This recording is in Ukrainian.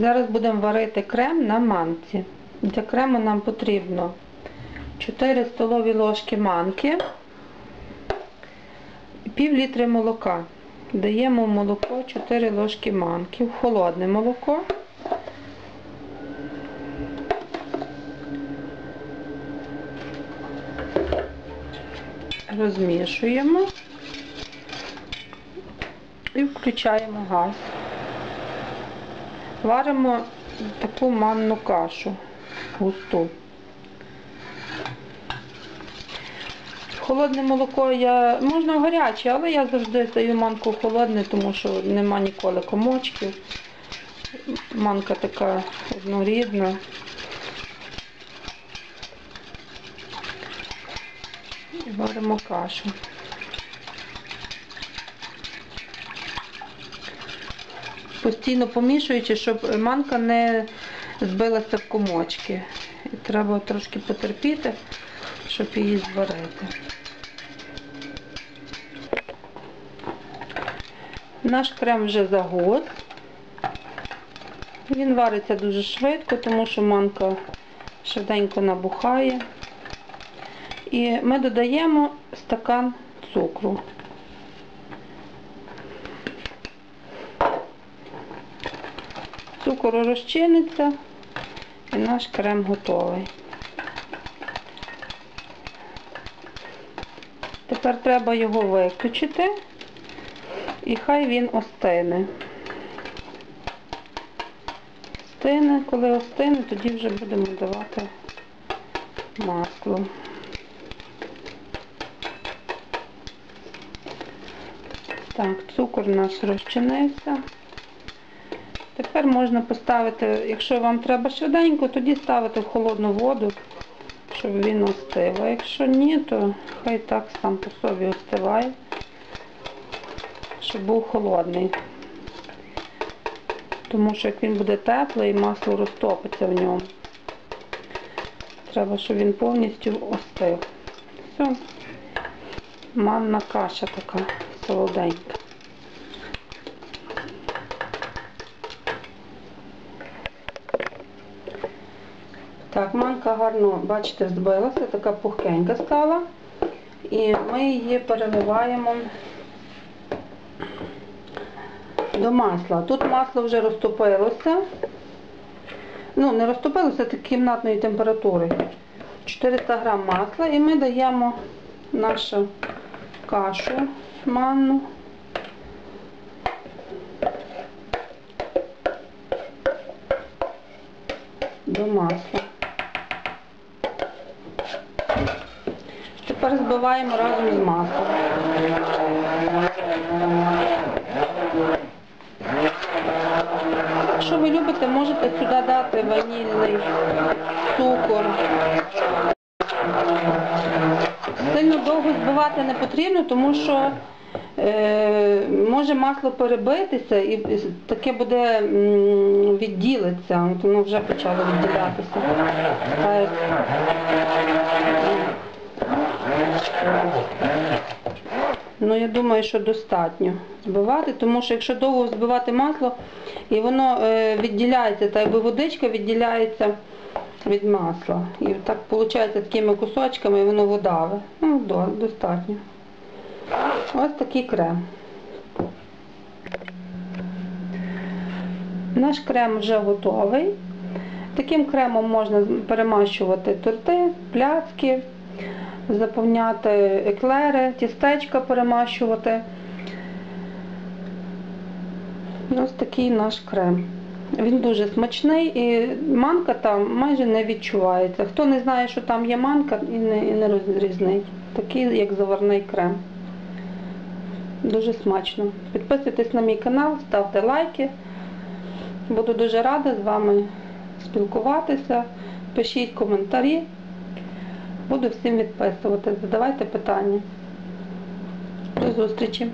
Зараз будемо варити крем на манці. Для крему нам потрібно 4 столові ложки манки пів літри молока. Даємо в молоко 4 ложки манки, холодне молоко. Розмішуємо і включаємо газ. Варимо таку манну кашу густу. Холодне молоко я можна гаряче, але я завжди даю манку холодне, тому що нема ніколи комочків. Манка така однорідна. Варимо кашу. Постійно помішуючи, щоб манка не збилася в комочки. І треба трошки потерпіти, щоб її зварити. Наш крем вже загод. Він вариться дуже швидко, тому що манка швиденько набухає. І ми додаємо стакан цукру. Цукор розчиниться і наш крем готовий. Тепер треба його виключити і хай він остине. Остине, коли остине, тоді вже будемо давати масло. Так, цукор наш розчинився. Тепер можна поставити, якщо вам треба швиденько, тоді ставити в холодну воду, щоб він остив. А якщо ні, то хай так сам по собі остиває, щоб був холодний. Тому що як він буде теплий, масло розтопиться в ньому. Треба, щоб він повністю остив. Все. Манна каша така солоденька. Так, манка гарно, бачите, збилася, така пухкенька стала. І ми її переливаємо до масла. Тут масло вже розтопилося. Ну, не розтопилося, так кімнатної температури. 400 грам масла і ми даємо нашу кашу манну. До масла. Тепер збиваємо разом з маслом. Якщо ви любите, можете сюди дати ванільний цукор. Сильно довго збивати не потрібно, тому що е, може масло перебитися і таке буде відділиться. От воно вже почало відділятися. Ну, я думаю, що достатньо збивати, тому що якщо довго збивати масло, і воно е, відділяється, та якби водичка відділяється від масла. І так виходить такими кусочками, і воно водаве. Ну, достатньо. Ось такий крем. Наш крем вже готовий. Таким кремом можна перемащувати торти, пляцки, заповняти еклери, тістечка перемащувати. Ось такий наш крем. Він дуже смачний і манка там майже не відчувається. Хто не знає, що там є манка, і не, і не розрізнить. Такий, як заварний крем. Дуже смачно. Підписуйтесь на мій канал, ставте лайки. Буду дуже рада з вами спілкуватися. Пишіть коментарі. Буду всім відписувати. Задавайте питання. До зустрічі!